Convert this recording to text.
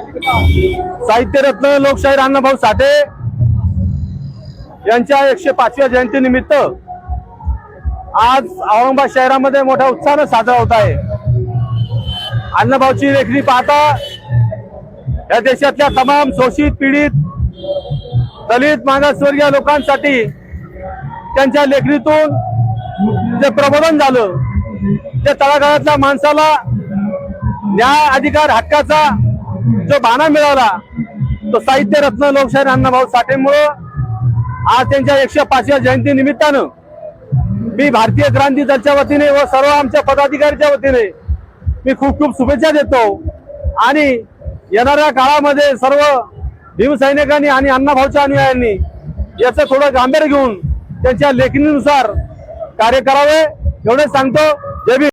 साहित्यरत्न लोकशाहीर अण्णाभाऊ साठे यांच्या एकशे पाचव्या जयंतीनिमित्त आज औरंगाबाद शहरामध्ये मोठ्या उत्साहानं साजरा होत आहे. अण्णाभाऊची लेखणी पाहता या देशातल्या तमाम शोषित पीडित दलित मागासवर्गीय लोकांसाठी त्यांच्या लेखणीतून जे प्रबोधन झालं त्या तळागाळातल्या माणसाला न्याय अधिकार हक्काचा जो बाणा मिळाला तो साहित्य रत्न लोकशाहीर अण्णाभाऊ साठेमुळं आज त्यांच्या एकशे पाचव्या जयंती निमित्तानं मी भारतीय क्रांती दलच्या वतीने व सर्व आमच्या पदाधिकाऱ्याच्या वतीने मी खूप खूप शुभेच्छा देतो. आणि येणाऱ्या काळामध्ये सर्व भीमसैनिकांनी आणि अण्णाभाऊच्या अनुयायांनी याचं थोडं गांभीर्य घेऊन त्यांच्या लेखणीनुसार कार्य करावे एवढे सांगतो. जय